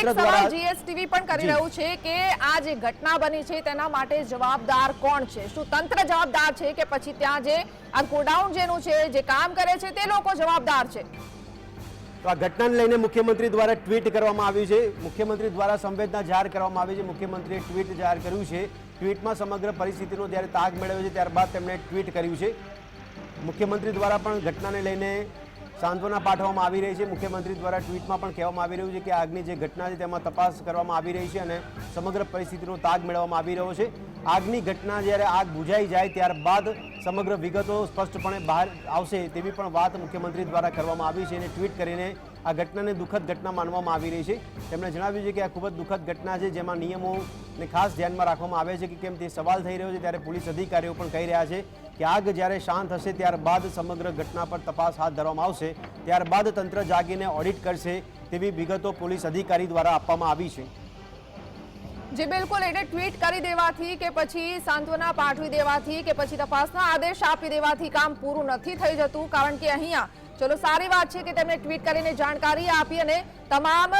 એક દ્વારા- સવાલ જીએસટીવી પણ કરી રહ્યું છે કે આ જે ઘટના બની છે તેના માટે જવાબદાર કોણ છે? શું તંત્ર જવાબદાર છે કે પછી ત્યાં જે આ ગોડાઉન જેનું છે જે કામ કરે છે તે લોકો જવાબદાર છે? તો આ ઘટનાને લઈને મુખ્યમંત્રી દ્વારા ટ્વીટ કરવામાં આવ્યું છે. મુખ્યમંત્રી દ્વારા સંવેદના જાહેર કરવામાં આવી છે. મુખ્યમંત્રીએ ટ્વીટ જાહેર કર્યું છે. ટ્વીટમાં સમગ્ર પરિસ્થિતિનો જ્યારે તાગ મેળવ્યો છે ત્યારબાદ તેમણે ટ્વીટ કર્યું છે. મુખ્યમંત્રી દ્વારા પણ ઘટનાને લઈને સાંત્વના પાઠવવામાં આવી રહી છે. મુખ્યમંત્રી દ્વારા ટ્વીટમાં પણ કહેવામાં આવી રહ્યું છે કે આગની જે ઘટના છે તેમાં તપાસ કરવામાં આવી રહી છે અને સમગ્ર પરિસ્થિતિનો તાગ મેળવવામાં આવી રહ્યો છે. આગની ઘટના જ્યારે આગ બુઝાઈ જાય ત્યારબાદ સમગ્ર વિગતો સ્પષ્ટપણે બહાર આવશે તેવી પણ વાત મુખ્યમંત્રી દ્વારા કરવામાં આવી છે અને ટ્વીટ કરીને આ ઘટનાને દુઃખદ ઘટના માનવામાં આવી રહી છે. તેમણે જણાવ્યું છે કે આ ખૂબ જ દુઃખદ ઘટના છે, જેમાં નિયમોને ખાસ ધ્યાનમાં રાખવામાં આવે છે કે કેમ તે સવાલ થઈ રહ્યો છે, ત્યારે પોલીસ અધિકારીઓ પણ કહી રહ્યા છે કે આગ જ્યારે શાંત હશે, ત્યારબાદ સમગ્ર ઘટના પર તપાસ હાથ ધરવામાં આવશે, ત્યારબાદ તંત્ર જાગીને ઓડિટ કરશે તેવી વિગતો પોલીસ અધિકારી દ્વારા આપવામાં આવી છે. જે બિલકુલ એને ટ્વીટ કરી દેવાથી કે પછી સાંત્વના પાઠવી દેવાથી કે પછી તપાસના આદેશ આપી દેવાથી કામ પૂરું નથી થઈ જતું, કારણ કે અહીંયા ચલો સારી વાત છે કે તેમણે ટ્વીટ કરીને જાણકારી આપી અને તમામ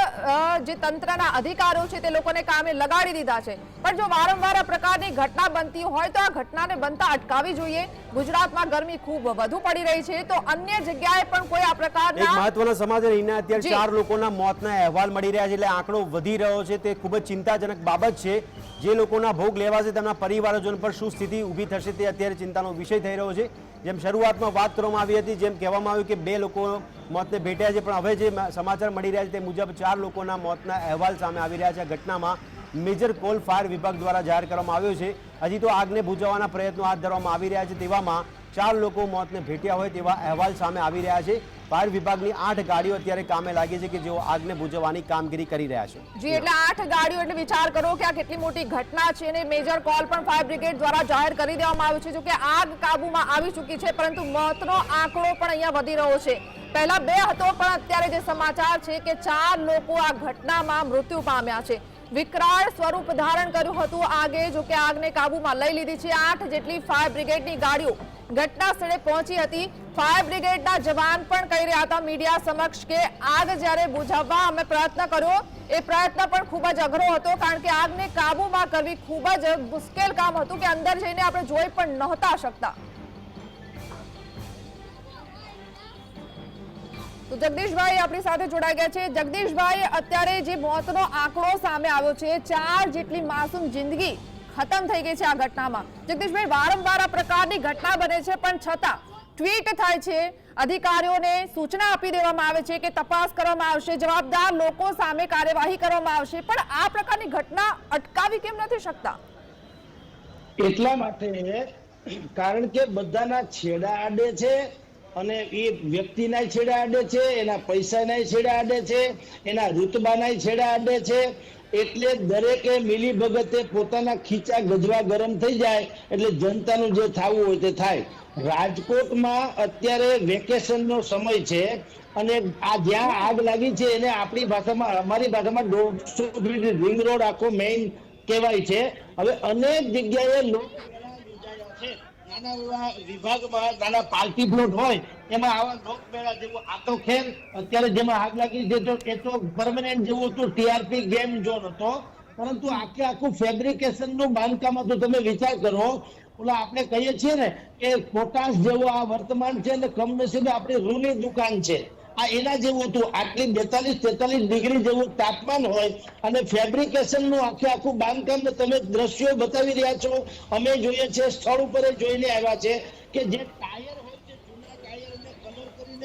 જે તંત્રના અધિકારો છે તે લોકોને કામે લગાડી દીધા છે. પણ જો વારંવાર આ પ્રકારની ઘટના બનતી હોય તો આ ઘટનાને બનતા અટકાવી જોઈએ. ગુજરાતમાં ગરમી ખૂબ વધુ પડી રહી છે તો અન્ય જગ્યાએ પણ કોઈ આ એક પ્રકારના મહત્વના સમાચાર અહીંના અત્યારે ચાર લોકોના મોતના અહેવાલ મળી રહ્યા છે એટલે આંકડો વધી રહ્યો છે. તે ખૂબ જ ચિંતાજનક બાબત છે. જે લોકોના ભોગ લેવા છે તેમના પરિવારજન પર શું સ્થિતિ ઊભી થશે તે અત્યારે ચિંતાનો વિષય થઈ રહ્યો છે. જેમ શરૂઆતમાં વાત કરવામાં આવી હતી, જેમ કહેવામાં આવ્યું કે બે લોકો મોતને ભેટ્યા છે, પણ હવે જે સમાચાર મળી રહ્યા છે તે મુજબ ચાર લોકોના મોતના અહેવાલ સામે આવી રહ્યા છે. ઘટનામાં મેજર કોલ ફાયર વિભાગ દ્વારા જાહેર કરવામાં આવ્યો છે. હજી તો આગને બુજાવવાના પ્રયત્નો હાથ ધરવામાં આવી રહ્યા છે, તેવામાં ચાર લોકો મોતને ભેટ્યા હોય તેવા અહેવાલ સામે આવી રહ્યા છે. ફાયર વિભાગની આઠ ગાડીઓ અત્યારે કામે લાગી છે કે જેઓ આગને બુજવવાની કામગીરી કરી રહ્યા છે. જી, એટલે આઠ ગાડીઓ, એટલે વિચાર કરો કે આ કેટલી મોટી ઘટના છે અને મેજર કોલ પણ ફાયર બ્રિગેડ દ્વારા જાહેર કરી દેવામાં આવ્યું છે. જો કે આગ કાબુમાં આવી ચૂકી છે, પરંતુ મોતનો આંકડો પણ અહીંયા વધી રહ્યો છે. પહેલા બે હતો, પણ અત્યારે જે સમાચાર છે કે ચાર લોકો આ ઘટનામાં મૃત્યુ પામ્યા છે. વિકરાળ સ્વરૂપ ધારણ કર્યું હતું આગે, જો કે આગને કાબુમાં લઈ લીધી છે. આઠ જેટલી ફાયર બ્રિગેડની ગાડીઓ ઘટના સ્થળે પહોંચી હતી. ફાયર બ્રિગેડના જવાન પણ કહી રહ્યા હતા મીડિયા સમક્ષ કે આગ જ્યારે બુઝાવવા અમે પ્રયત્ન કર્યો, એ પ્રયત્ન પણ ખૂબ જ અઘરો હતો કારણ કે આગને કાબૂમાં કરવી ખૂબ જ મુશ્કેલ કામ હતું કે અંદર જઈને આપણે જોઈ પણ નહોતા શકતા. તો જગદીશભાઈ આપણી સાથે જોડાઈ ગયા છે. જગદીશભાઈ, અત્યારે જે મોતનો આંકડો સામે આવ્યો છે, ચાર જેટલી માસૂમ જિંદગી ખતમ થઈ ગઈ છે આ ઘટનામાં. જગદીશભાઈ, વારંવાર આ પ્રકારની ઘટના બને છે, પણ છતાં ટ્વીટ થાય છે, અધિકારીઓને સૂચના આપી દેવામાં આવે છે કે તપાસ કરવામાં આવશે, જવાબદાર લોકો સામે કાર્યવાહી કરવામાં આવશે, પણ આ પ્રકારની ઘટના અટકાવી કેમ નથી શકતા? એટલા માટે કારણ કે બધાના છેડા આડે છે અને એ વ્યક્તિના છેડા આડે છે, એના પૈસાના છેડા આડે છે, એના રૂતબાના છેડા આડે છે એટલે દરેકે મિલી ભગતે પોતાના ખીચા ગજવા ગરમ થઈ જાય, એટલે જનતાનું જે થવું હોય તે થાય. રાજકોટમાં અત્યારે વેકેશનનો સમય છે, અને આ જ્યાં આગ લાગી છે, એને આપણી ભાષામાં, અમારી ભાષામાં દોઢસો રિંગ રોડ આખો મેઇન કહેવાય છે. હવે અનેક જગ્યાએ નાના વિભાગમાં, નાના પાર્ટી પ્લોટ હોય એમાં આવા લોકમેળા જેવું આ તો ખેર અત્યારે જેમાં આગ લાગી છે તો એ તો પરમનેન્ટ જેવું હતું, ટીઆરપી ગેમ ઝોન હતો. પરંતુ આખે આખું ફેબ્રિકેશનનું બાંધકામ હતું. તમે વિચાર કરો, ઓલા આપણે કહીએ છીએ ને કે પોટાશ જેવો આ વર્તમાન છે ને કમનસીબે આપણી રૂની દુકાન છે. આ એના જેવું હતું. આટલી બેતાલીસ તેતાલીસ ડિગ્રી જેવું તાપમાન હોય અને ફેબ્રિકેશનનું આખે આખું બાંધકામ તમે દ્રશ્યો બતાવી રહ્યા છો. અમે જોઈએ છે સ્થળ ઉપર જોઈને આવ્યા છે કે જે ટાયર હોય છે જૂના ટાયરને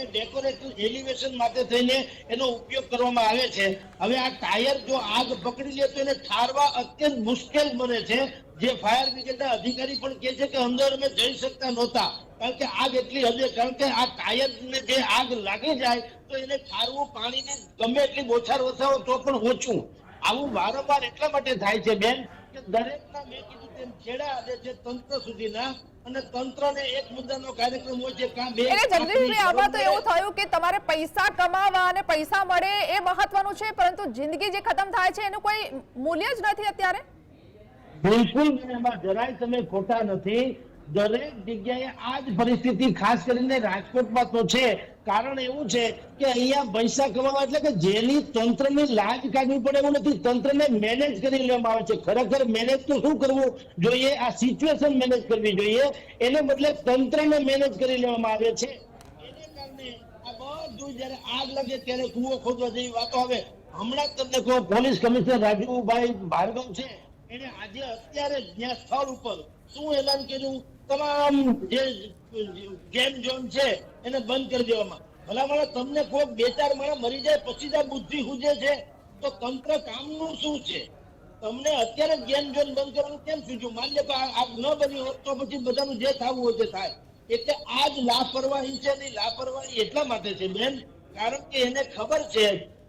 કરીને ડેકોરેટિવ એલિવેશન માટે થઈને એનો ઉપયોગ કરવામાં આવે છે. હવે આ ટાયર જો આગ પકડી લે તો એને ઠારવા અત્યંત મુશ્કેલ બને છે. જે ફાયર બ્રિગેડના અધિકારી પણ કહે છે કે અંદર અમે જઈ શકતા નહોતા. કારણ કે આગ એટલી હદે, કારણ કે આ ટાયરને જે આગ લાગી જાય તો એને ઠારવું પાણીને ગમે એટલી બોછાર વસાવો તો પણ ઓછું. આવું વારંવાર એટલા માટે થાય છે બેન કે દરેકના મેં કીધું તેમ છેડા આડે છે તંત્ર સુધીના અને તંત્રને એક મુદ્દાનો કાર્યક્રમ હોય છે કાં બે એટલે જગદીશભાઈ આમાં તો એવું થયું કે તમારે પૈસા કમાવા અને પૈસા મળે એ મહત્વનું છે પરંતુ જિંદગી જે ખતમ થાય છે એનું કોઈ મૂલ્ય જ નથી અત્યારે? બિલકુલ એમાં જરાય તમે ખોટા નથી. દરેક જગ્યાએ આ જ પરિસ્થિતિ ખાસ કરીને રાજકોટમાં તો છે. કારણ એવું છે કે અહીંયા પૈસા કમાવા એટલે કે જેની તંત્રની લાજ કાઢવી પડે એવું નથી. તંત્રને મેનેજ કરી લેવામાં આવે છે. ખરેખર મેનેજ તો શું કરવું જોઈએ? આ સિચ્યુએશન મેનેજ કરવી જોઈએ. એને બદલે તંત્રને મેનેજ કરી લેવામાં આવે છે. એને આગ લાગે ત્યારે કૂવો ખોદવા જેવી વાતો હમણાં તમને કહું, પોલીસ કમિશનર રાજુભાઈ ભાર્ગવ છે. એને આજે અત્યારે જ્યાં સ્થળ ઉપર શું એલાન કર્યું? તમામ જે ગેમ ઝોન છે, એને બંધ કરી દેવામાં. ભલામણ તમને કોઈક બે ચાર માણસ મરી જાય, પછી જ બુદ્ધિ હુજે છે. તો તંત્ર કામનું શું છે? તમને અત્યારે ગેમ ઝોન બંધ કરવાનું કેમ સૂચ્યું માન્ય આ ન બની હોત તો પછી બધાનું જે થવું હોય તે થાય. એટલે આ જ લાપરવાહી છે ને લાપરવાહી એટલા માટે છે બેન, કારણ કે એને ખબર છે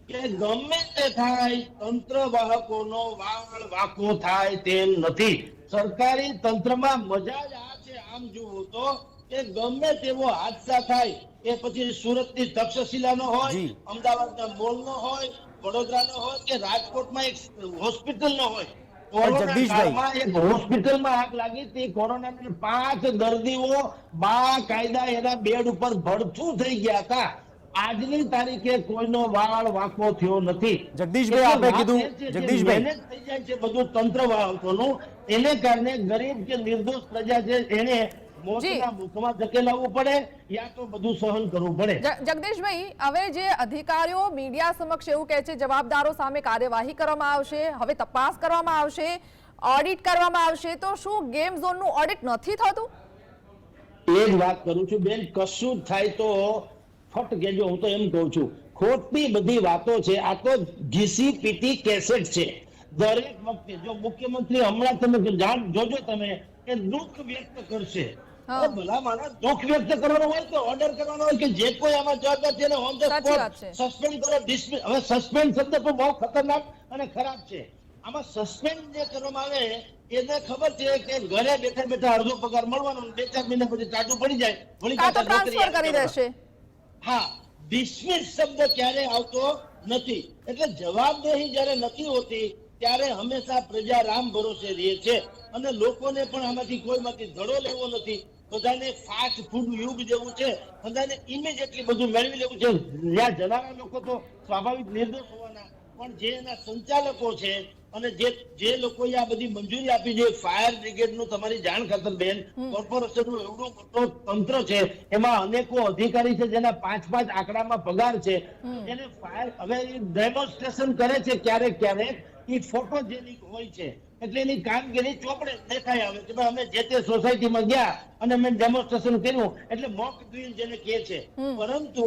કે ગમે તે થાય તંત્ર વાહકોનો વાવળ વાકો થાય તેમ નથી. સરકારી તંત્રમાં મજા જ આ છે. આમ જુઓ તો કે ગમે તેવો હાદસા થાય એ પછી સુરતની તક્ષશિલાનો હોય. અમદાવાદના મોલનો હોય વડોદરાનો હોય કે રાજકોટમાં એક હોસ્પિટલનો હોય. એક હોસ્પિટલમાં આગ લાગી હતી. કોરોનાના પાંચ દર્દીઓ બા કાયદા એના બેડ ઉપર ભડથું થઈ ગયા હતા. આજની તારીખે કોઈનો વાળ વાંકો થયો નથી. જગદીશભાઈ, આપે કીધું, જગદીશભાઈ. થઈ જાય છે બધું તંત્ર વાહકોનું એને કારણે ગરીબ કે નિર્દોષ પ્રજા છે એને મોતના મુખમાં ધકેલાવવું પડે યા તો બધું સહન કરવું પડે. જ- જગદીશભાઈ હવે જે અધિકારીઓ મીડિયા સમક્ષ એવું કહે છે જવાબદારો સામે કાર્યવાહી કરવામાં આવશે હવે તપાસ કરવામાં આવશે ઓડિટ કરવામાં આવશે તો શું ગેમ ઝોનનું ઓડિટ નથી થતું? એ જ વાત કરું છું બેન કશું જ થાય તો ફટ કેજો હું તો એમ કહું છું. ખોટી બધી વાતો છે આ તો જીસીપીટી કેસેટ છે. દરેક વખતે જો મુખ્યમંત્રી હમણાં તમે જાણ જોજો તમે કે દુઃખ વ્યક્ત કરશે. ભલા માણસ દુઃખ વ્યક્ત કરવાનો હોય તો ઓર્ડર કરવાનો હોય કે જે કોઈ આમાં જવાબદાર છે ઓન ધ સ્પોટ સસ્પેન્ડ કરો ડિસમિસ હવે સસ્પેન્ડ શબ્દ પણ બહુ ખતરનાક અને ખરાબ છે. આમાં સસ્પેન્ડ જે કરવામાં આવે એને ખબર છે કે ઘરે બેઠા બેઠા અડધો પગાર મળવાનો બે ચાર મહિના પછી ટાટું પડી જાય. વળી ટ્રાન્સફર કરી દેશે. હા ડિસમિસ શબ્દ ક્યારે આવતો નથી. એટલે જવાબદેહી જ્યારે નથી હોતી, ત્યારે હંમેશા પ્રજા રામ ભરોસે રહે છે. અને લોકોને પણ આમાંથી કોઈમાંથી ધડો લેવો નથી. બધાને ફાસ્ટ ફૂડ યુગ જેવું છે. બધાને ઇમિડિયેટલી બધું મેળવી લેવું છે. જનારા લોકો તો સ્વાભાવિક નિર્દોષ હોવાના. પણ જે એના સંચાલકો છે અને જે જે લોકોએ આ બધી મંજૂરી આપી છે ફાયર બ્રિગેડનું તમારી જાણ ખાતર બેન કોર્પોરેશનનું એવડો મોટો તંત્ર છે એમાં અનેકો અધિકારી છે જેના પાંચ પાંચ આંકડામાં પગાર છે. એને ફાયર હવે ડેમોન્સ્ટ્રેશન કરે છે ક્યારેક ક્યારેક એ ફોટોજેનિક હોય છે એટલે એની કામગીરી ચોપડે દેખાય આવે કે ભાઈ અમે જે તે સોસાયટીમાં ગયા અને અમે ડેમોન્સ્ટ્રેશન કર્યું એટલે મોક ડ્રીલ જેને કહે છે. પરંતુ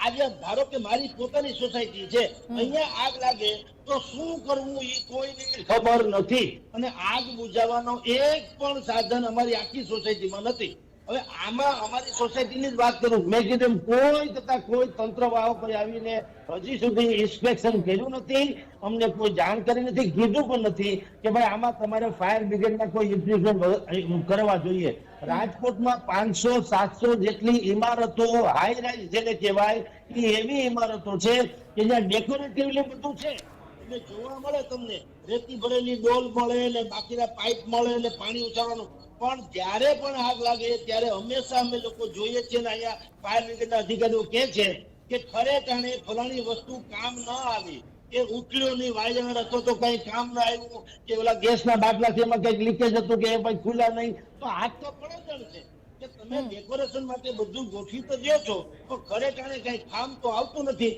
આજે ધારો કે મારી પોતાની સોસાયટી છે અહીંયા આગ લાગે તો શું કરવું એ કોઈને ખબર નથી. અને આગ બુઝાવવાનો એક પણ સાધન અમારી આખી સોસાયટીમાં નથી. હવે આમાં અમારી સોસાયટીની જ વાત કરું મેં કીધું કોઈ તથા કોઈ તંત્ર વાહકોએ આવીને હજી સુધી ઇન્સ્પેક્શન કર્યું નથી અમને કોઈ જાણ કરી નથી કીધું પણ નથી કે ભાઈ આમાં તમારે ફાયર બ્રિગેડના કોઈ ઇન્સ્પેક્શન કરવા જોઈએ. રાજકોટમાં પાંચસો, સાતસો જેટલી ઇમારતો હાઈ રાઈઝ જેને કહેવાય, એ એવી ઇમારતો છે કે જ્યાં ડેકોરેટિવલી બધું છે. એટલે જોવા મળે તમને, રેતી ભરેલી ડોલ મળે ને બાકીના પાઇપ મળે ને પાણી ઉછાળવાનું. પણ જ્યારે પણ આગ લાગે, ત્યારે હંમેશા અમે લોકો જોઈએ છીએ ને અહીંયા ફાયર બ્રિગેડના અધિકારીઓ કહે છે કે ખરે ટાણે ફલાણી વસ્તુ કામ ન આવી. કે નહીં વાયર હતો તો કઈ કામ ના આવ્યું કે ઓલા ગેસના બાટલાથી એમાં કંઈક લીકેજ હતું કે એ ભાઈ ખુલ્લા નહીં તો હાથ તો પડે છે કે તમે ડેકોરેશન માટે બધું ગોઠવી તો દો છો પણ ખરે ટાણે કઈ કામ તો આવતું નથી.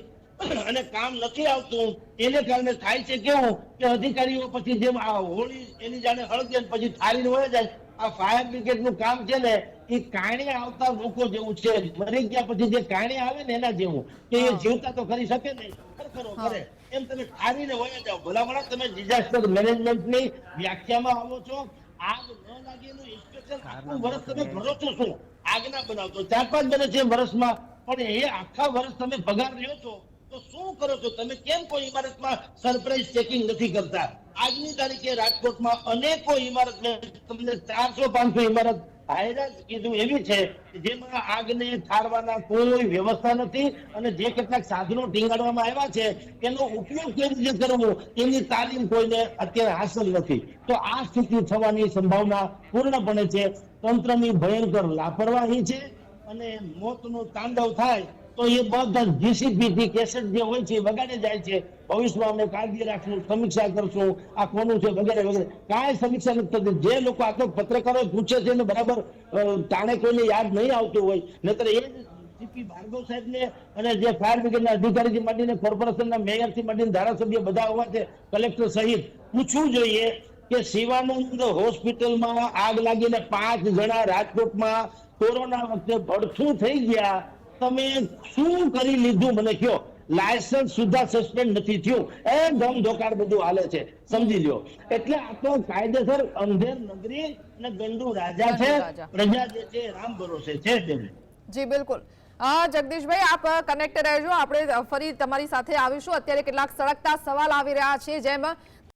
અને કામ નથી આવતું એને કારણે થાય છે કેવું કે અધિકારીઓ પછી જેમ આ હોળી એની જાણે હળગે પછી થાળીને વહી જાય આ ફાયર બ્રિગેડનું કામ છે ને એ કાણે આવતા લોકો જેવું છે. મરી ગયા પછી જે કાણે આવે ને એના જેવું કે એ જીવતા તો કરી શકે નહીં. ખરેખર કરે એમ તમે ઠારીને વયા જાઓ. ભલામણા તમે ડિઝાસ્ટર મેનેજમેન્ટની વ્યાખ્યામાં આવો છો. આગ ન લાગે એનું ઇન્સ્પેક્શન આખું વર્ષ તમે ભરો છો શું? આગ ના બનાવતો. ચાર પાંચ બને છે વર્ષમાં પણ એ આખા વર્ષ તમે પગાર રહ્યો છો. તો શું કરો છો? તમે કેમ કોઈ ઇમારતમાં સરપ્રાઇઝ ચેકિંગ નથી કરતા? આજની તારીખે રાજકોટમાં અનેકો ઇમારત તમને ચારસો પાંચસો ઇમારત હાયરાત કીધું એવી છે જેમાં આગને ઠારવાના કોઈ વ્યવસ્થા નથી અને જે કેટલાક સાધનો ટીંગાડવામાં આવ્યા છે, તેનો ઉપયોગ કેવી રીતે કરવો એની તાલીમ કોઈને અત્યારે હાંસલ નથી. તો આ સ્થિતિ થવાની સંભાવના પૂર્ણપણે છે. તંત્રની ભયંકર લાપરવાહી છે અને મોતનું તાંડવ થાય તો એ બધા જીસીપીથી કેસેટ જે હોય છે એ વગાડે જાય છે. ભવિષ્યમાં અમે કાળજી રાખશું સમીક્ષા કરશું. આ કોનું છે વગેરે વગેરે. કાંઈ સમીક્ષા નથી થતી. જે લોકો આ તો પત્રકારો પૂછે છે એને બરાબર તાણે કોઈને યાદ નહીં આવતું હોય. નહીતર એ સીપી ભાર્ગવ સાહેબ ને અને જે ફાયર બ્રિગેડના અધિકારીથી માંડીને કોર્પોરેશનના મેયરથી માંડીને ધારાસભ્ય બધા હોવા છે, કલેક્ટર સહિત, પૂછવું જોઈએ કે શિવાનંદ હોસ્પિટલમાં આગ લાગીને પાંચ જણા રાજકોટમાં કોરોના વખતે ભડથું થઈ ગયા તમે શું કરી લીધું? મને કયો લાયસન્સ સુધા સસ્પેન્ડ નથી થયું. એ ગમ ધોકાર બધું હાલે છે. સમજી લ્યો. એટલે આ તો કાયદેસર અંધેર નગરી અને ગંડુ રાજા છે. પ્રજા જે છે રામ ભરોસે છે જી બિલકુલ. જગદીશભાઈ આપ કનેક્ટ રહેજો. આપણે ફરી તમારી સાથે આવીશું. અત્યારે કેટલાક સળગતા સવાલ આવી રહ્યા છે. જેમ